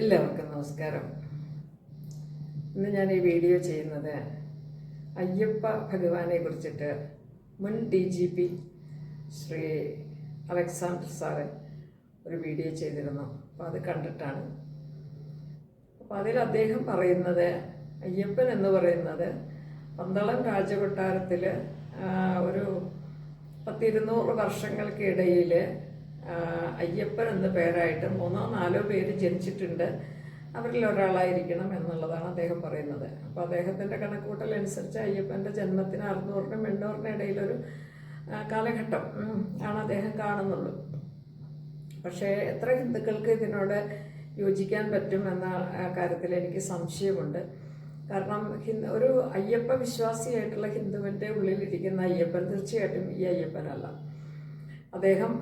എല്ലാവർക്കും നമസ്കാരം. ഇന്ന് ഞാൻ ഈ വീഡിയോ ചെയ്യുന്നത് അയ്യപ്പ ഭഗവാനെ കുറിച്ചിട്ട് മുൻ D G P Sree Alexander sir ഒരു വീഡിയോ ചെയ്തിരുന്നു. അപ്പോൾ അത് കണ്ടിട്ടാണ്. അപ്പോൾ അതിൽ അദ്ദേഹം പറയുന്നത് അയ്യപ്പൻ എന്ന് പറയുന്നത് പന്തളം രാജകൊട്ടാരത്തിൽ ഒരു പത്തിരുന്നൂറ് വർഷങ്ങൾക്കിടയിൽ അയ്യപ്പൻ എന്ന പേരായിട്ട് മൂന്നോ നാലോ പേര് ജനിച്ചിട്ടുണ്ട്. അവരിൽ ഒരാളായിരിക്കണം എന്നുള്ളതാണ് അദ്ദേഹം പറയുന്നത്. അപ്പോൾ അദ്ദേഹത്തിന്റെ കണക്കൂട്ടൽ അനുസരിച്ച് അയ്യപ്പന്റെ ജന്മത്തിന് അറുന്നൂറിനും എണ്ണൂറിനും ഇടയിലൊരു കാലഘട്ടം ആണ് അദ്ദേഹം കാണുന്നുള്ളൂ. പക്ഷേ എത്ര ഹിന്ദുക്കൾക്ക് ഇതിനോട് യോജിക്കാൻ പറ്റും എന്ന കാര്യത്തിൽ എനിക്ക് സംശയമുണ്ട്. കാരണം ഒരു അയ്യപ്പ വിശ്വാസിയായിട്ടുള്ള ഹിന്ദുവിന്റെ ഉള്ളിലിരിക്കുന്ന അയ്യപ്പൻ തീർച്ചയായിട്ടും ഈ അയ്യപ്പനല്ല. അദ്ദേഹം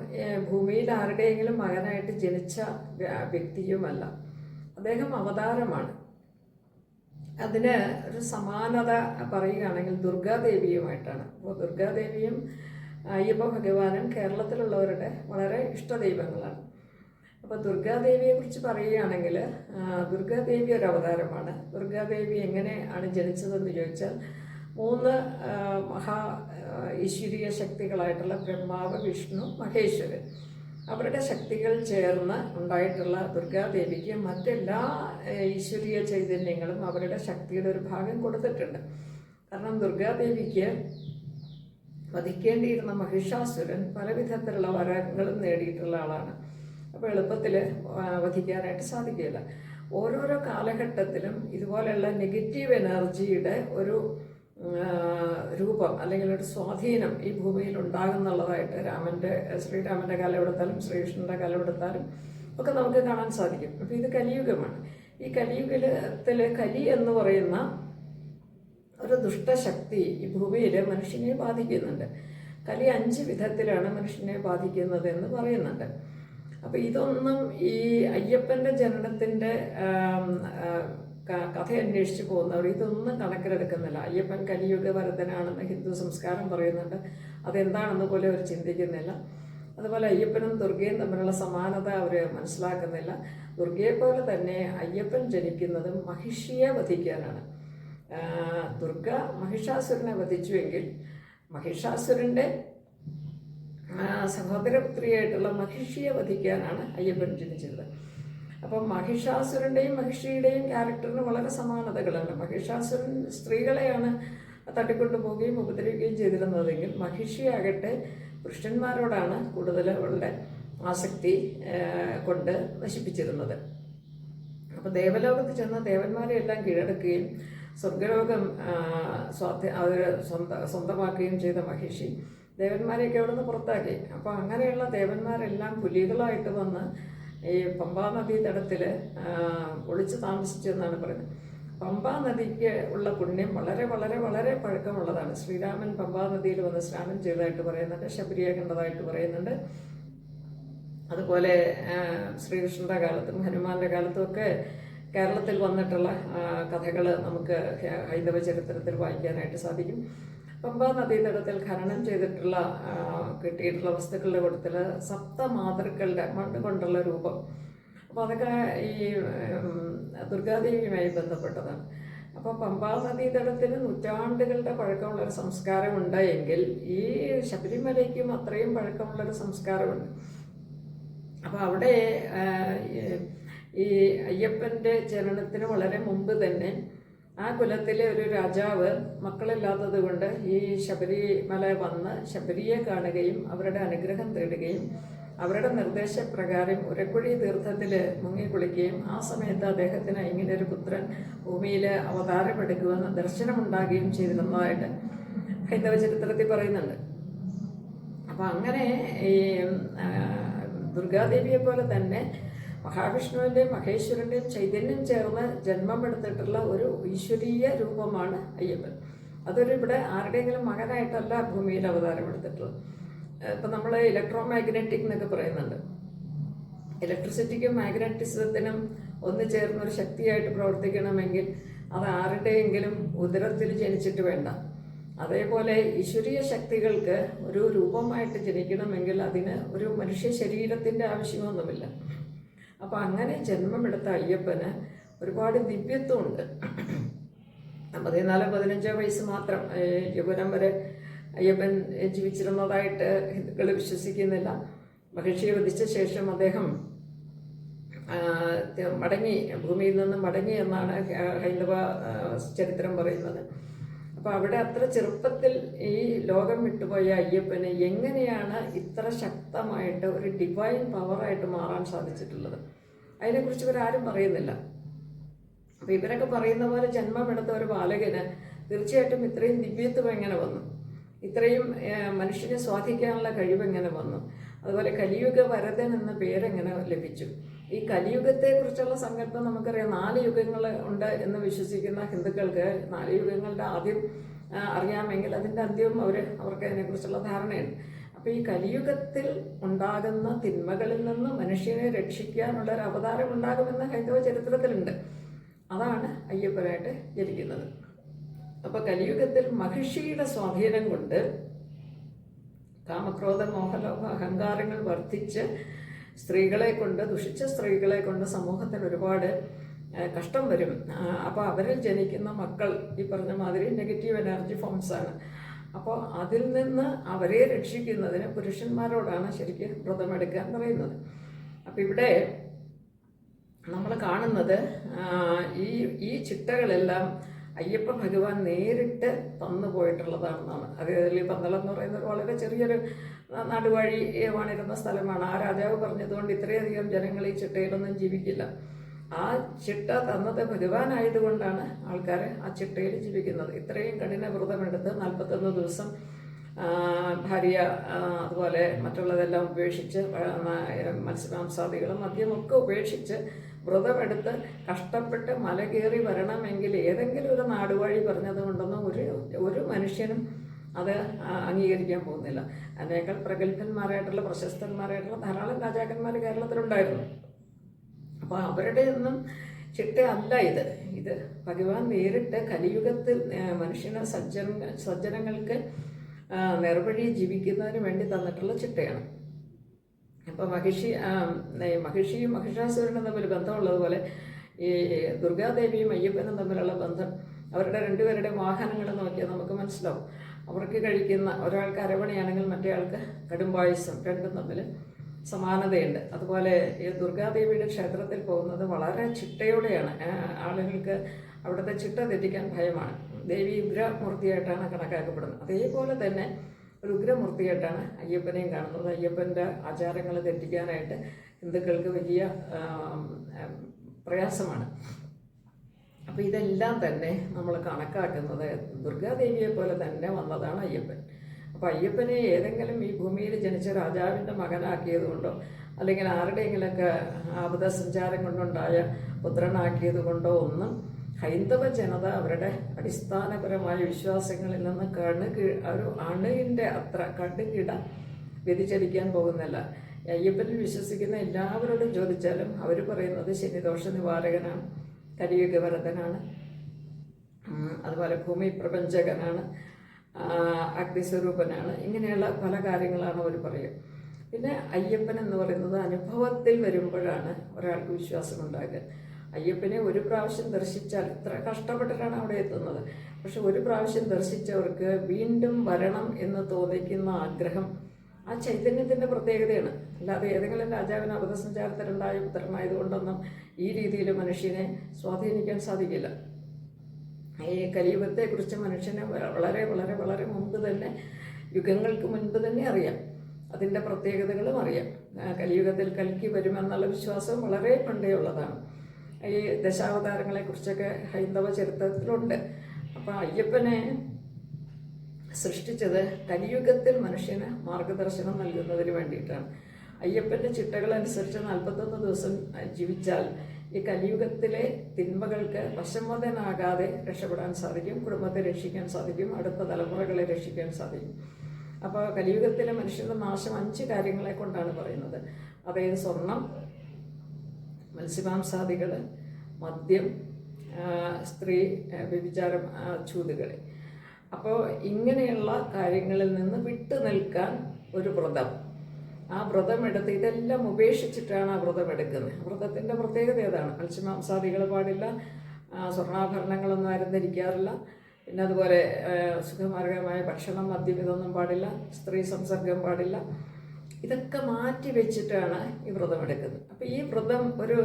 ഭൂമിയിൽ ആരുടെയെങ്കിലും മകനായിട്ട് ജനിച്ച വ്യക്തിയുമല്ല. അദ്ദേഹം അവതാരമാണ്. അതിന് ഒരു സമാനത പറയുകയാണെങ്കിൽ ദുർഗാദേവിയുമായിട്ടാണ്. അപ്പോൾ ദുർഗാദേവിയും അയ്യപ്പ ഭഗവാനും കേരളത്തിലുള്ളവരുടെ വളരെ ഇഷ്ടദൈവങ്ങളാണ് അപ്പോൾ ദുർഗാദേവിയെ കുറിച്ച് പറയുകയാണെങ്കിൽ ദുർഗാദേവി ഒരു അവതാരമാണ്. ദുർഗാദേവി എങ്ങനെയാണ് ജനിച്ചതെന്ന് ചോദിച്ചാൽ മൂന്ന് മഹാ ഈശ്വരീയ ശക്തികളായിട്ടുള്ള ബ്രഹ്മാവ് വിഷ്ണു മഹേശ്വരൻ. അവരുടെ ശക്തികൾ ചേർന്ന് ഉണ്ടായിട്ടുള്ള ദുർഗാദേവിക്ക് മറ്റെല്ലാ ഈശ്വരീയ ചൈതന്യങ്ങളും അവരുടെ ശക്തിയുടെ ഒരു ഭാഗം കൊടുത്തിട്ടുണ്ട്. കാരണം ദുർഗാദേവിക്ക് വധിക്കേണ്ടിയിരുന്ന മഹിഷാസുരൻ പലവിധത്തിലുള്ള വരങ്ങളും നേടിയിട്ടുള്ള ആളാണ്. അപ്പോൾ എളുപ്പത്തിൽ വധിക്കാനായിട്ട് സാധിക്കില്ല ഓരോരോ കാലഘട്ടത്തിലും ഇതുപോലെയുള്ള നെഗറ്റീവ് എനർജിയുടെ ഒരു രൂപം അല്ലെങ്കിൽ ഒരു സ്വാധീനം ഈ ഭൂമിയിൽ ഉണ്ടാകുന്നുള്ളതായിട്ട് രാമന്റെ ശ്രീരാമന്റെ കാലമെടുത്താലും ശ്രീകൃഷ്ണന്റെ കാലമെടുത്താലും ഒക്കെ നമുക്ക് കാണാൻ സാധിക്കും. അപ്പോൾ ഇത് കലിയുഗമാണ്. ഈ കലിയുഗത്തിൽ കലി എന്ന് പറയുന്ന ഒരു ദുഷ്ടശക്തി ഈ ഭൂമിയിൽ മനുഷ്യനെ ബാധിക്കുന്നുണ്ട്. കലി അഞ്ച് വിധത്തിലാണ് മനുഷ്യനെ ബാധിക്കുന്നത് എന്ന് പറയുന്നുണ്ട്. അപ്പോൾ ഇതൊന്നും ഈ അയ്യപ്പന്റെ ജനനത്തിന്റെ കഥ അന്വേഷിച്ച് പോകുന്നവർ ഇതൊന്നും കണക്കിലെടുക്കുന്നില്ല. അയ്യപ്പൻ കലിയുഗ വരദനാണെന്ന് ഹിന്ദു സംസ്കാരം പറയുന്നുണ്ട്. അതെന്താണെന്ന് പോലെ അവർ ചിന്തിക്കുന്നില്ല. അതുപോലെ അയ്യപ്പനും ദുർഗയും തമ്മിലുള്ള സമാനത അവർ മനസ്സിലാക്കുന്നില്ല. ദുർഗയെ പോലെ തന്നെ അയ്യപ്പൻ ജനിക്കുന്നതും മഹിഷിയെ വധിക്കാനാണ്. ദുർഗ മഹിഷാസുരനെ വധിച്ചുവെങ്കിൽ മഹിഷാസുരന്റെ സഹോദരപുത്രിയായിട്ടുള്ള മഹിഷിയെ വധിക്കാനാണ് അയ്യപ്പൻ ജനിച്ചത്. അപ്പം മഹിഷാസുരന്റെയും മഹിഷിയുടെയും ക്യാരക്ടറിന് വളരെ സമാനതകളുണ്ട്. മഹിഷാസുരൻ സ്ത്രീകളെയാണ് തട്ടിക്കൊണ്ടുപോവുകയും ഉപദ്രവിക്കുകയും ചെയ്തിരുന്നതെങ്കിൽ മഹിഷിയാകട്ടെ പുരുഷന്മാരോടാണ് കൂടുതൽ അവളുടെ ആസക്തി കൊണ്ട് നശിപ്പിച്ചിരുന്നത്. അപ്പോൾ ദേവലോകത്ത് ചെന്ന ദേവന്മാരെ എല്ലാം കീഴടക്കുകയും സ്വർഗലോകം സ്വാധ അവർ സ്വന്ത സ്വന്തമാക്കുകയും ചെയ്ത മഹിഷി ദേവന്മാരെയൊക്കെ അവിടെ നിന്ന് പുറത്താക്കി. അപ്പോൾ അങ്ങനെയുള്ള ദേവന്മാരെല്ലാം പുലികളായിട്ട് വന്ന് ഈ പമ്പാ നദീ തടത്തിൽ ഒളിച്ചു താമസിച്ചു എന്നാണ് പറയുന്നത്. പമ്പാ നദിക്ക് ഉള്ള പുണ്യം വളരെ വളരെ വളരെ പഴക്കമുള്ളതാണ്. ശ്രീരാമൻ പമ്പാ നദിയിൽ വന്ന് സ്നാനം ചെയ്തതായിട്ട് പറയുന്നുണ്ട് ശബരിയെ കണ്ടതായിട്ട് പറയുന്നുണ്ട്. അതുപോലെ ശ്രീകൃഷ്ണന്റെ കാലത്തും ഹനുമാന്റെ കാലത്തും ഒക്കെ കേരളത്തിൽ വന്നിട്ടുള്ള കഥകൾ നമുക്ക് ഹൈന്ദവ ചരിത്രത്തിൽ വായിക്കാനായിട്ട് സാധിക്കും. പമ്പാ നദീതടത്തിൽ ഖനനം ചെയ്തിട്ടുള്ള കിട്ടിയിട്ടുള്ള വസ്തുക്കളുടെ കൂട്ടത്തിൽ സപ്തമാതൃക്കളുടെ മണ്ണ് കൊണ്ടുള്ള രൂപം. അപ്പോൾ അതൊക്കെ ഈ ദുർഗാദേവിയുമായി ബന്ധപ്പെട്ടതാണ്. അപ്പോൾ പമ്പാ നദീതടത്തിന് നൂറ്റാണ്ടുകളുടെ പഴക്കമുള്ള ഒരു സംസ്കാരം ഉണ്ടായെങ്കിൽ ഈ ശബരിമലയ്ക്കും അത്രയും പഴക്കമുള്ളൊരു സംസ്കാരമുണ്ട്. അപ്പോൾ അവിടെ ഈ- ഈ അയ്യപ്പന്റെ ജനനത്തിന് വളരെ മുമ്പ് തന്നെ ആ കുലത്തിലെ ഒരു രാജാവ് മക്കളില്ലാത്തത് കൊണ്ട് ഈ ശബരിമല വന്ന് ശബരിയെ കാണുകയും അവരുടെ അനുഗ്രഹം തേടുകയും അവരുടെ നിർദ്ദേശപ്രകാരം ഉരക്കുഴി തീർത്ഥത്തിൽ മുങ്ങി കുളിക്കുകയും ആ സമയത്ത് അദ്ദേഹത്തിന് ഇങ്ങനെ ഒരു പുത്രൻ ഭൂമിയിൽ അവതാരമെടുക്കുമെന്ന് ദർശനമുണ്ടാകുകയും ചെയ്തിരുന്നതായിട്ട് ഹൈന്ദവ ചരിത്രത്തിൽ പറയുന്നുണ്ട്. അപ്പം അങ്ങനെ ഈ ദുർഗാദേവിയെ പോലെ തന്നെ മഹാവിഷ്ണുവിന്റെയും മഹേശ്വരന്റെയും ചൈതന്യം ചേർന്ന് ജന്മമെടുത്തിട്ടുള്ള ഒരു ഈശ്വരീയ രൂപമാണ് അയ്യപ്പൻ. അതൊരു ഇവിടെ ആരുടെയെങ്കിലും മകനായിട്ടല്ല ഭൂമിയിൽ അവതാരമെടുത്തിട്ടുള്ളത്. ഇപ്പം നമ്മൾ ഇലക്ട്രോ മാഗ്നറ്റിക് എന്നൊക്കെ പറയുന്നുണ്ട്. ഇലക്ട്രിസിറ്റിക്കും മാഗ്നറ്റിസത്തിനും ഒന്ന് ചേർന്ന് ഒരു ശക്തിയായിട്ട് പ്രവർത്തിക്കണമെങ്കിൽ അത് ആരുടെയെങ്കിലും ഉദരത്തിൽ ജനിച്ചിട്ട് വേണ്ട. അതേപോലെ ഈശ്വരീയ ശക്തികൾക്ക് ഒരു രൂപമായിട്ട് ജനിക്കണമെങ്കിൽ അതിന് ഒരു മനുഷ്യ ശരീരത്തിന്റെ ആവശ്യമൊന്നുമില്ല. അപ്പോൾ അങ്ങനെ ജന്മമെടുത്ത അയ്യപ്പന് ഒരുപാട് ദിവ്യത്വമുണ്ട്. പതിനാല് പതിനഞ്ചോ വയസ്സ് മാത്രം യുവനം വരെ അയ്യപ്പൻ ജീവിച്ചിരുന്നതായിട്ട് ഹിന്ദുക്കൾ വിശ്വസിക്കുന്നില്ല. മഹിഷിയെ വധിച്ച ശേഷം അദ്ദേഹം മടങ്ങി ഭൂമിയിൽ നിന്നും മടങ്ങി എന്നാണ് ഹൈന്ദവ ചരിത്രം പറയുന്നത്. അപ്പോൾ അവിടെ അത്ര ചെറുപ്പത്തിൽ ഈ ലോകം വിട്ടുപോയ അയ്യപ്പനെ എങ്ങനെയാണ് ഇത്ര ശക്തമായിട്ട് ഒരു ഡിവൈൻ പവറായിട്ട് മാറാൻ സാധിച്ചിട്ടുള്ളത്? അതിനെക്കുറിച്ച് ഇവരാരും പറയുന്നില്ല. അപ്പോൾ ഇവരൊക്കെ പറയുന്ന പോലെ ജന്മമെടുത്ത ഒരു ബാലകന് തീർച്ചയായിട്ടും ഇത്രയും ദിവ്യത്വം എങ്ങനെ വന്നു? ഇത്രയും മനുഷ്യനെ സ്വാധീനിക്കാനുള്ള കഴിവ് എങ്ങനെ വന്നു? അതുപോലെ കലിയുഗ വരതൻ എന്ന പേരെങ്ങനെ ലഭിച്ചു? ഈ കലിയുഗത്തെക്കുറിച്ചുള്ള സങ്കല്പം നമുക്കറിയാം. നാല് യുഗങ്ങൾ ഉണ്ട് എന്ന് വിശ്വസിക്കുന്ന ഹിന്ദുക്കൾക്ക് നാല് യുഗങ്ങളുടെ ആദ്യം അറിയാമെങ്കിൽ അതിന്റെ അന്ത്യവും അവർ അവർക്ക് അതിനെക്കുറിച്ചുള്ള ധാരണയുണ്ട്. അപ്പോൾ ഈ കലിയുഗത്തിൽ ഉണ്ടാകുന്ന തിന്മകളിൽ നിന്ന് മനുഷ്യനെ രക്ഷിക്കാനുള്ള ഒരു അവതാരം ഉണ്ടാകുമെന്ന് ഹൈന്ദവ ചരിത്രത്തിലുണ്ട്. അതാണ് അയ്യപ്പനായിട്ട് ജനിക്കുന്നത്. അപ്പോൾ കലിയുഗത്തിൽ മഹിഷിയുടെ സ്വാധീനം കൊണ്ട് കാമക്രോധ മോഹലോഭ അഹങ്കാരങ്ങൾ വർദ്ധിച്ച് സ്ത്രീകളെ കൊണ്ട് ദുഷിച്ച സ്ത്രീകളെ കൊണ്ട് സമൂഹത്തിന് ഒരുപാട് കഷ്ടം വരും. അപ്പോൾ അവരിൽ ജനിക്കുന്ന മക്കൾ ഈ പറഞ്ഞ മാതിരി നെഗറ്റീവ് എനർജി ഫോംസ് ആണ്. അപ്പോൾ അതിൽ നിന്ന് അവരെ രക്ഷിക്കുന്നതിന് പുരുഷന്മാരോടാണ് ശരിക്കും വ്രതമെടുക്കാൻ പറയുന്നത്. അപ്പോൾ ഇവിടെ നമ്മൾ കാണുന്നത് ഈ ഈ ചിട്ടകളെല്ലാം അയ്യപ്പ ഭഗവാൻ നേരിട്ട് തന്നു പോയിട്ടുള്ളതാണെന്നാണ്. അതിൽ പന്തളം എന്ന് പറയുന്നത് വളരെ ചെറിയൊരു നടുവഴി വാണിരുന്ന സ്ഥലമാണ്. ആ രാജാവ് പറഞ്ഞതുകൊണ്ട് ഇത്രയധികം ജനങ്ങൾ ഈ ചിട്ടയിലൊന്നും ജീവിക്കില്ല. ആ ചിട്ട തന്നത് ഭഗവാനായതുകൊണ്ടാണ് ആൾക്കാർ ആ ചിട്ടയിൽ ജീവിക്കുന്നത്. ഇത്രയും കഠിന വ്രതമെടുത്ത് നാൽപ്പത്തൊന്ന് ദിവസം ഭാര്യ അതുപോലെ മറ്റുള്ളതെല്ലാം ഉപേക്ഷിച്ച് മത്സ്യമാംസാദികളും മദ്യമൊക്കെ ഉപേക്ഷിച്ച് വ്രതമെടുത്ത് കഷ്ടപ്പെട്ട് മല കയറി വരണമെങ്കിൽ ഏതെങ്കിലും ഒരു നാടുവഴി പറഞ്ഞത് കൊണ്ടൊന്നും ഒരു ഒരു മനുഷ്യനും അത് അംഗീകരിക്കാൻ പോകുന്നില്ല. അതിനേക്കാൾ പ്രഗത്ഭന്മാരായിട്ടുള്ള പ്രശസ്തന്മാരായിട്ടുള്ള ധാരാളം രാജാക്കന്മാർ കേരളത്തിലുണ്ടായിരുന്നു. അപ്പോൾ അവരുടെ ഒന്നും ചിട്ട അല്ല ഇത്. ഇത് ഭഗവാൻ നേരിട്ട് കലിയുഗത്തിൽ മനുഷ്യന് സജ്ജന സജ്ജനങ്ങൾക്ക് നിർവഴി ജീവിക്കുന്നതിന് വേണ്ടി തന്നിട്ടുള്ള ചിട്ടയാണ്. അപ്പോൾ മഹിഷി മഹിഷിയും മഹിഷാസുരനും തമ്മിൽ ബന്ധമുള്ളതുപോലെ ഈ ദുർഗാദേവിയും അയ്യപ്പനും തമ്മിലുള്ള ബന്ധം അവരുടെ രണ്ടുപേരുടെ വാഹനങ്ങൾ നോക്കിയാൽ നമുക്ക് മനസ്സിലാവും. അവർക്ക് കഴിക്കുന്ന ഒരാൾക്ക് അരവണയാണെങ്കിൽ മറ്റേ ആൾക്ക് കടുംപായസം രണ്ടും തമ്മിൽ സമാനതയുണ്ട്. അതുപോലെ ഈ ദുർഗാദേവിയുടെ ക്ഷേത്രത്തിൽ പോകുന്നത് വളരെ ചിട്ടയോടെയാണ്. ആളുകൾക്ക് അവിടുത്തെ ചിട്ട തെറ്റിക്കാൻ ഭയമാണ്. ദേവി ഉഗ്രമൂർത്തിയായിട്ടാണ് കണക്കാക്കപ്പെടുന്നത്. അതേപോലെ തന്നെ ഒരു ഉഗ്രമൂർത്തിയായിട്ടാണ് അയ്യപ്പനെയും കാണുന്നത്. അയ്യപ്പന്റെ ആചാരങ്ങൾ തെറ്റിക്കാനായിട്ട് ഹിന്ദുക്കൾക്ക് വലിയ പ്രയാസമാണ്. അപ്പോൾ ഇതെല്ലാം തന്നെ നമ്മൾ കണക്കാക്കുന്നത് ദുർഗാദേവിയെ പോലെ തന്നെ വന്നതാണ് അയ്യപ്പൻ. അപ്പോൾ അയ്യപ്പനെ ഏതെങ്കിലും ഈ ഭൂമിയിൽ ജനിച്ച രാജാവിന്റെ മകനാക്കിയത് കൊണ്ടോ അല്ലെങ്കിൽ ആരുടെയെങ്കിലൊക്കെ ആപദസഞ്ചാരം കൊണ്ടുണ്ടായ പുത്രനാക്കിയത് കൊണ്ടോ ഒന്നും ഹൈന്ദവ ജനത അവരുടെ അടിസ്ഥാനപരമായ വിശ്വാസങ്ങളിൽ നിന്ന് കണ് ഒരു അണുവിന്റെ അത്ര കടുകിട വ്യതിചലിക്കാൻ പോകുന്നില്ല. അയ്യപ്പനിൽ വിശ്വസിക്കുന്ന എല്ലാവരോടും ചോദിച്ചാലും അവർ പറയുന്നത് ശനിദോഷ നിവാരകനാണ് കരിയുഗവരതനാണ് അതുപോലെ ഭൂമി പ്രപഞ്ചകനാണ് അഗ്നിസ്വരൂപനാണ് ഇങ്ങനെയുള്ള പല കാര്യങ്ങളാണ് അവർ പറയുക. പിന്നെ അയ്യപ്പൻ എന്ന് പറയുന്നത് അനുഭവത്തിൽ വരുമ്പോഴാണ് ഒരാൾക്ക് വിശ്വാസം ഉണ്ടാകുക അയ്യപ്പനെ ഒരു പ്രാവശ്യം ദർശിച്ചാൽ ഇത്ര കഷ്ടപ്പെട്ടിട്ടാണ് അവിടെ എത്തുന്നത്. പക്ഷെ ഒരു പ്രാവശ്യം ദർശിച്ചവർക്ക് വീണ്ടും വരണം എന്ന് തോന്നിക്കുന്ന ആഗ്രഹം ആ ചൈതന്യത്തിന്റെ പ്രത്യേകതയാണ്. അല്ലാതെ ഏതെങ്കിലും രാജാവിന് അബദ്ധസഞ്ചാരത്തിലുണ്ടായ പുത്രനായതുകൊണ്ടൊന്നും ഈ രീതിയിൽ മനുഷ്യനെ സ്വാധീനിക്കാൻ സാധിക്കില്ല. ഈ കലിയുഗത്തെക്കുറിച്ച് മനുഷ്യനെ വളരെ വളരെ വളരെ മുമ്പ് തന്നെ യുഗങ്ങൾക്ക് മുൻപ് തന്നെ അറിയാം. അതിന്റെ പ്രത്യേകതകളും അറിയാം. കലിയുഗത്തിൽ കൽക്കി വരുമെന്നുള്ള വിശ്വാസം വളരെ പണ്ടേ ഉള്ളതാണ്. ഈ ദശാവതാരങ്ങളെക്കുറിച്ചൊക്കെ ഹൈന്ദവ ചരിത്രത്തിലുണ്ട്. അപ്പോൾ അയ്യപ്പനെ സൃഷ്ടിച്ചത് കലിയുഗത്തിൽ മനുഷ്യന് മാർഗദർശനം നൽകുന്നതിന് വേണ്ടിയിട്ടാണ്. ചിട്ടകൾ അനുസരിച്ച് നാൽപ്പത്തൊന്ന് ദിവസം ജീവിച്ചാൽ ഈ കലിയുഗത്തിലെ തിന്മകൾക്ക് വശംവദനാകാതെ രക്ഷപ്പെടാൻ സാധിക്കും കുടുംബത്തെ രക്ഷിക്കാൻ സാധിക്കും അടുത്ത തലമുറകളെ രക്ഷിക്കാൻ സാധിക്കും. അപ്പോൾ കലിയുഗത്തിലെ മനുഷ്യന്റെ നാശം അഞ്ച് കാര്യങ്ങളെ കൊണ്ടാണ് പറയുന്നത്. അതായത് സ്വർണം മത്സ്യമാംസാദികൾ മദ്യം സ്ത്രീ വ്യഭിചാരം ആ, അപ്പോൾ ഇങ്ങനെയുള്ള കാര്യങ്ങളിൽ നിന്ന് വിട്ടു നിൽക്കാൻ ഒരു വ്രതം. ആ വ്രതം എടുത്ത് ഇതെല്ലാം ഉപേക്ഷിച്ചിട്ടാണ് ആ വ്രതം എടുക്കുന്നത്. വ്രതത്തിന്റെ പ്രത്യേകത ഏതാണ്? മത്സ്യമാംസാദികൾ പാടില്ല സ്വർണാഭരണങ്ങളൊന്നും ആരും പിന്നെ അതുപോലെ സുഖമാർഗമായ ഭക്ഷണം മദ്യം ഇതൊന്നും പാടില്ല സ്ത്രീ സംസർഗം പാടില്ല. ഇതൊക്കെ മാറ്റി വെച്ചിട്ടാണ് ഈ വ്രതം എടുക്കുന്നത്. അപ്പം ഈ വ്രതം ഒരു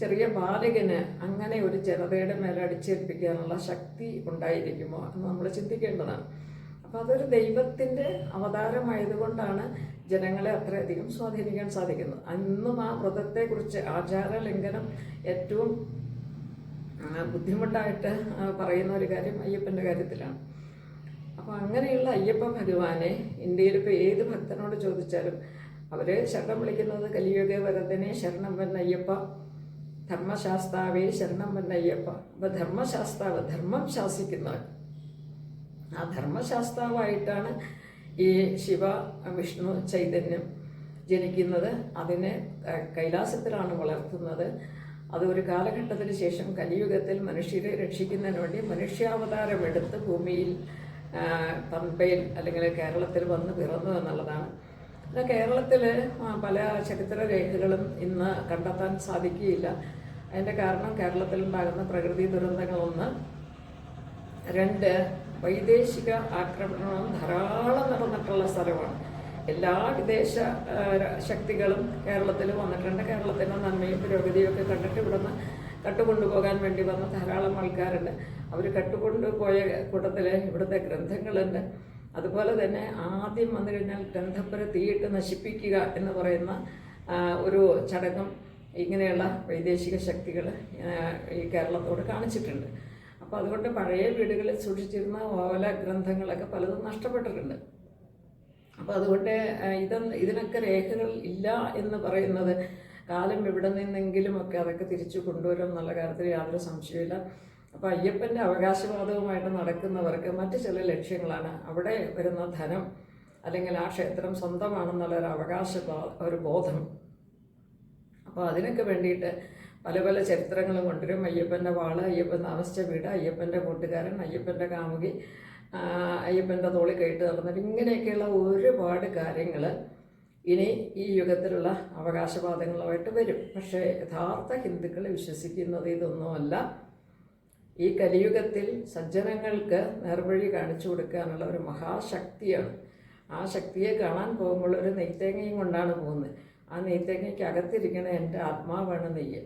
ചെറിയ ബാലകന് അങ്ങനെ ഒരു ജനതയുടെ മേലെ അടിച്ചേൽപ്പിക്കാനുള്ള ശക്തി ഉണ്ടായിരിക്കുമോ എന്ന് നമ്മൾ ചിന്തിക്കേണ്ടതാണ്. അപ്പോൾ അതൊരു ദൈവത്തിന്റെ അവതാരമായതുകൊണ്ടാണ് ജനങ്ങളെ അത്രയധികം സ്വാധീനിക്കാൻ സാധിക്കുന്നത്. അന്നും ആ വ്രതത്തെക്കുറിച്ച് ആചാര ലംഘനം ഏറ്റവും ബുദ്ധിമുട്ടായിട്ട് പറയുന്ന ഒരു കാര്യം അയ്യപ്പന്റെ കാര്യത്തിലാണ്. അപ്പോൾ അങ്ങനെയുള്ള അയ്യപ്പ ഭഗവാനെ ഇന്ത്യയിലിപ്പോൾ ഏത് ഭക്തനോട് ചോദിച്ചാലും അവർ ശരണം വിളിക്കുന്നത് കലിയുഗ വരതനെ ശരണം വന്ന അയ്യപ്പ ധർമ്മശാസ്താവേ ശരണം വന്ന അയ്യപ്പ അപ്പോൾ ധർമ്മശാസ്താവ് ധർമ്മം ശാസിക്കുന്നവൻ. ആ ധർമ്മശാസ്താവായിട്ടാണ് ഈ ശിവ വിഷ്ണു ചൈതന്യം ജനിക്കുന്നത്. അതിനെ കൈലാസത്തിലാണ് വളർത്തുന്നത്. അത് ഒരു കാലഘട്ടത്തിന് ശേഷം കലിയുഗത്തിൽ മനുഷ്യരെ രക്ഷിക്കുന്നതിന് വേണ്ടി മനുഷ്യാവതാരം എടുത്ത് ഭൂമിയിൽ പമ്പയിൽ അല്ലെങ്കിൽ കേരളത്തിൽ വന്ന് പിറന്നു എന്നുള്ളതാണ് പിന്നെ കേരളത്തിൽ പല ചരിത്ര രേഖകളും ഇന്ന് കണ്ടെത്താൻ സാധിക്കുകയില്ല. അതിന്റെ കാരണം കേരളത്തിലുണ്ടാകുന്ന പ്രകൃതി ദുരന്തങ്ങളൊന്ന്. രണ്ട് വൈദേശിക ആക്രമണം ധാരാളം നടന്നിട്ടുള്ള സ്ഥലമാണ്. എല്ലാ വിദേശ ശക്തികളും കേരളത്തിൽ വന്നിട്ടുണ്ട്. കേരളത്തിന്റെ നന്മയും പുരോഗതിയും ഒക്കെ കണ്ടിട്ട് ഇവിടുന്ന് കട്ടുകൊണ്ടുപോകാൻ വേണ്ടി വന്ന ധാരാളം ആൾക്കാരുണ്ട്. അവർ കട്ടുകൊണ്ടുപോയ കൂട്ടത്തിൽ ഇവിടുത്തെ ഗ്രന്ഥങ്ങളുണ്ട്. അതുപോലെ തന്നെ ആദ്യം വന്നു കഴിഞ്ഞാൽ ഗന്ധപ്പുര തീയിട്ട് നശിപ്പിക്കുക എന്ന് പറയുന്ന ഒരു ചടങ്ങും ഇങ്ങനെയുള്ള വൈദേശിക ശക്തികൾ ഈ കേരളത്തോട് കാണിച്ചിട്ടുണ്ട്. അപ്പോൾ അതുകൊണ്ട് പഴയ വീടുകളിൽ സൂക്ഷിച്ചിരുന്ന ഓല ഗ്രന്ഥങ്ങളൊക്കെ പലതും നഷ്ടപ്പെട്ടിട്ടുണ്ട്. അപ്പോൾ അതുകൊണ്ട് ഇതൊന്നും ഇതിനൊക്കെ രേഖകൾ ഇല്ല എന്ന് പറയുന്നത് കാലം എവിടെ നിന്നെങ്കിലും ഒക്കെ അതൊക്കെ തിരിച്ചു കൊണ്ടുവരും എന്നുള്ള കാര്യത്തിൽ യാതൊരു സംശയമില്ല അപ്പോൾ അയ്യപ്പന്റെ അവകാശവാദവുമായിട്ട് നടക്കുന്നവർക്ക് മറ്റു ചില ലക്ഷ്യങ്ങളാണ്. അവിടെ വരുന്ന ധനം അല്ലെങ്കിൽ ആ ക്ഷേത്രം സ്വന്തമാണെന്നുള്ള ഒരു അവകാശ ഒരു ബോധം. അപ്പോൾ അതിനൊക്കെ വേണ്ടിയിട്ട് പല പല ചരിത്രങ്ങളും കൊണ്ടുവരും. അയ്യപ്പന്റെ വാൾ അയ്യപ്പൻ താമസിച്ച വീട് അയ്യപ്പന്റെ കൂട്ടുകാരൻ അയ്യപ്പന്റെ കാമുകി അയ്യപ്പന്റെ തോളി കയറ്റ് നടന്നിട്ട് ഇങ്ങനെയൊക്കെയുള്ള ഒരുപാട് കാര്യങ്ങൾ ഇനി ഈ യുഗത്തിലുള്ള അവകാശവാദങ്ങളുമായിട്ട് വരും. പക്ഷേ യഥാർത്ഥ ഹിന്ദുക്കൾ വിശ്വസിക്കുന്നത് ഇതൊന്നുമല്ല. ഈ കലിയുഗത്തിൽ സജ്ജനങ്ങൾക്ക് നേർവഴി കാണിച്ചു കൊടുക്കാനുള്ള ഒരു മഹാശക്തിയാണ്. ആ ശക്തിയെ കാണാൻ പോകുമ്പോൾ ഒരു നെയ്ത്തേങ്ങയും കൊണ്ടാണ് പോകുന്നത്. ആ നെയ്ത്തേങ്ങയ്ക്ക് അകത്തിരിക്കുന്ന എന്റെ ആത്മാവാണ് നെയ്യ്.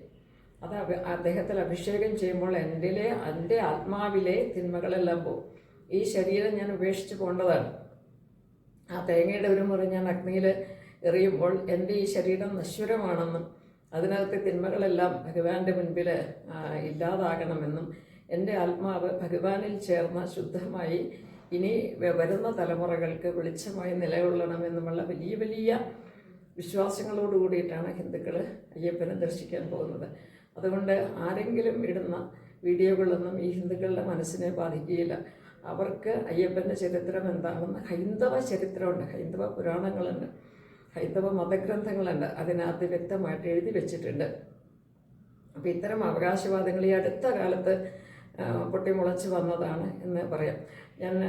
അത് അദ്ദേഹത്തിൽ അഭിഷേകം ചെയ്യുമ്പോൾ എന്റെ എന്റെ ആത്മാവിലെ തിന്മകളെല്ലാം പോകും. ഈ ശരീരം ഞാൻ ഉപേക്ഷിച്ച് പോകേണ്ടതാണ്. ആ തേങ്ങയുടെ ഒരു മുറി ഞാൻ അഗ്നിയിൽ എറിയുമ്പോൾ എന്റെ ഈ ശരീരം നശ്വരമാണെന്നും അതിനകത്തെ തിന്മകളെല്ലാം ഭഗവാന്റെ മുൻപിൽ ഇല്ലാതാകണമെന്നും എന്റെ ആത്മാവ് ഭഗവാനിൽ ചേർന്ന ശുദ്ധമായി ഇനി വരുന്ന തലമുറകൾക്ക് വെളിച്ചമായി നിലകൊള്ളണമെന്നുമുള്ള വലിയ വലിയ വിശ്വാസങ്ങളോട് കൂടിയിട്ടാണ് ഹിന്ദുക്കൾ അയ്യപ്പനെ ദർശിക്കാൻ പോകുന്നത്. അതുകൊണ്ട് ആരെങ്കിലും ഇടുന്ന വീഡിയോകളൊന്നും ഈ ഹിന്ദുക്കളുടെ മനസ്സിനെ ബാധിക്കുകയില്ല. അവർക്ക് അയ്യപ്പന്റെ ചരിത്രം എന്താണെന്ന് ഹൈന്ദവ ചരിത്രമുണ്ട് ഹൈന്ദവ പുരാണങ്ങളുണ്ട് ഹൈന്ദവ മതഗ്രന്ഥങ്ങളുണ്ട്. അതിനകത്ത് വ്യക്തമായിട്ട് എഴുതി വെച്ചിട്ടുണ്ട്. അപ്പോൾ ഇത്തരം അവകാശവാദങ്ങൾ ഈ അടുത്ത കാലത്ത് പൊട്ടിമുളച്ച് വന്നതാണ് എന്ന് പറയാം. ഞാൻ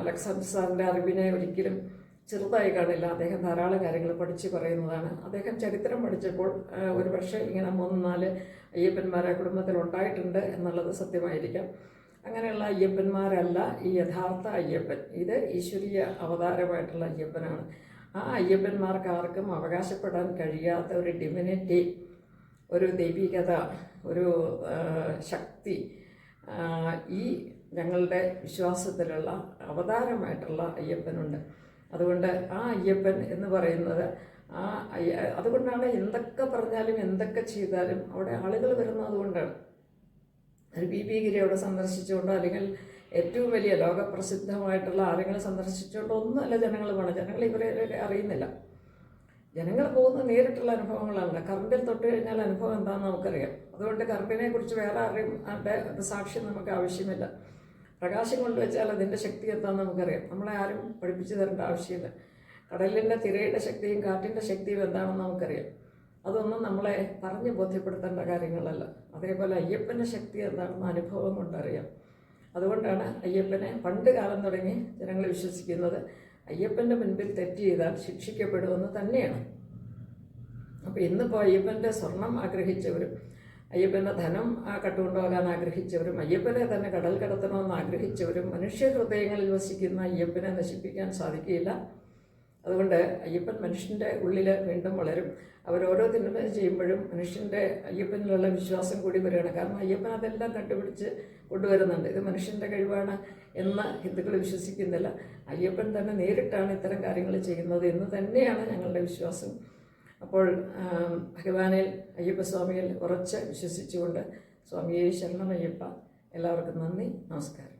അലക്സാണ്ടർ സാറിന്റെ അറിവിനെ ഒരിക്കലും ചെറുതായി കാണില്ല. അദ്ദേഹം ധാരാളം കാര്യങ്ങൾ പഠിച്ച് പറയുന്നതാണ്. അദ്ദേഹം ചരിത്രം പഠിച്ചപ്പോൾ ഒരു പക്ഷേ ഇങ്ങനെ മൂന്ന് നാല് അയ്യപ്പന്മാരെ കുടുംബത്തിൽ ഉണ്ടായിട്ടുണ്ട് എന്നുള്ളത് സത്യമായിരിക്കാം. അങ്ങനെയുള്ള അയ്യപ്പന്മാരല്ല ഈ യഥാർത്ഥ അയ്യപ്പൻ. ഇത് ഈശ്വരീയ അവതാരമായിട്ടുള്ള അയ്യപ്പനാണ്. ആ അയ്യപ്പന്മാർക്ക് ആർക്കും അവകാശപ്പെടാൻ കഴിയാത്ത ഒരു ഡിമിനിറ്റി ഒരു ദൈവികത ഒരു ശക്തി ഈ ഞങ്ങളുടെ വിശ്വാസത്തിലുള്ള അവതാരമായിട്ടുള്ള അയ്യപ്പനുണ്ട്. അതുകൊണ്ട് ആ അയ്യപ്പൻ എന്ന് പറയുന്നത് ആ അതുകൊണ്ടാണ് എന്തൊക്കെ പറഞ്ഞാലും എന്തൊക്കെ ചെയ്താലും അവിടെ ആളുകൾ വരുന്നത് അതുകൊണ്ടാണ് ഒരു ബി പി ഗിരി അവിടെ സന്ദർശിച്ചുകൊണ്ടോ അല്ലെങ്കിൽ ഏറ്റവും വലിയ ലോകപ്രസിദ്ധമായിട്ടുള്ള ആരെങ്കിലും സന്ദർശിച്ചുകൊണ്ടോ ഒന്നുമല്ല ജനങ്ങൾ പോകണം ജനങ്ങൾ ഇവരെ അറിയുന്നില്ല. ജനങ്ങൾ പോകുന്ന നേരിട്ടുള്ള അനുഭവങ്ങളല്ല. കറണ്ടിൽ തൊട്ട് കഴിഞ്ഞാൽ അനുഭവം എന്താണെന്ന് നമുക്കറിയാം. അതുകൊണ്ട് കറണ്ടിനെ കുറിച്ച് വേറെ അറിയും അതിന്റെ സാക്ഷ്യം നമുക്ക് ആവശ്യമില്ല. പ്രകാശം കൊണ്ടുവച്ചാൽ അതിന്റെ ശക്തി എന്താണെന്ന് നമുക്കറിയാം. നമ്മളെ ആരും പഠിപ്പിച്ചു തരേണ്ട ആവശ്യമില്ല. കടലിന്റെ തിരയുടെ ശക്തിയും കാറ്റിന്റെ ശക്തിയും എന്താണെന്ന് നമുക്കറിയാം. അതൊന്നും നമ്മളെ പറഞ്ഞ് ബോധ്യപ്പെടുത്തേണ്ട കാര്യങ്ങളല്ല. അതേപോലെ അയ്യപ്പന്റെ ശക്തി എന്താണെന്ന് അനുഭവം കൊണ്ടറിയാം. അതുകൊണ്ടാണ് അയ്യപ്പനെ പണ്ട് കാലം തുടങ്ങി ജനങ്ങൾ വിശ്വസിക്കുന്നത് അയ്യപ്പന്റെ മുൻപിൽ തെറ്റ് ചെയ്താൽ ശിക്ഷിക്കപ്പെടുമെന്ന് തന്നെയാണ്. അപ്പോൾ ഇന്നിപ്പോൾ അയ്യപ്പന്റെ സ്വർണം ആഗ്രഹിച്ചവരും അയ്യപ്പന്റെ ധനം കട്ടുകൊണ്ടുപോകാൻ ആഗ്രഹിച്ചവരും അയ്യപ്പനെ തന്നെ കടൽ കടത്തണമെന്ന് ആഗ്രഹിച്ചവരും മനുഷ്യ ഹൃദയങ്ങളിൽ വസിക്കുന്ന അയ്യപ്പനെ നശിപ്പിക്കാൻ സാധിക്കില്ല അതുകൊണ്ട് അയ്യപ്പൻ മനുഷ്യന്റെ ഉള്ളിൽ വീണ്ടും വളരും. അവരോരോ തിന്മ ചെയ്യുമ്പോഴും മനുഷ്യന്റെ അയ്യപ്പനിലുള്ള വിശ്വാസം കൂടി വരികയാണ്. കാരണം അയ്യപ്പൻ അതെല്ലാം കണ്ടുപിടിച്ച് കൊണ്ടുവരുന്നുണ്ട്. ഇത് മനുഷ്യന്റെ കഴിവാണ് എന്ന് ഹിന്ദുക്കൾ വിശ്വസിക്കുന്നില്ല. അയ്യപ്പൻ തന്നെ നേരിട്ടാണ് ഇത്തരം കാര്യങ്ങൾ ചെയ്യുന്നത് എന്ന് തന്നെയാണ് ഞങ്ങളുടെ വിശ്വാസം. അപ്പോൾ ഭഗവാനിൽ അയ്യപ്പസ്വാമിയിൽ ഉറച്ച് വിശ്വസിച്ചുകൊണ്ട് സ്വാമിയെ ശരണമയ്യപ്പ. എല്ലാവർക്കും നന്ദി. നമസ്കാരം.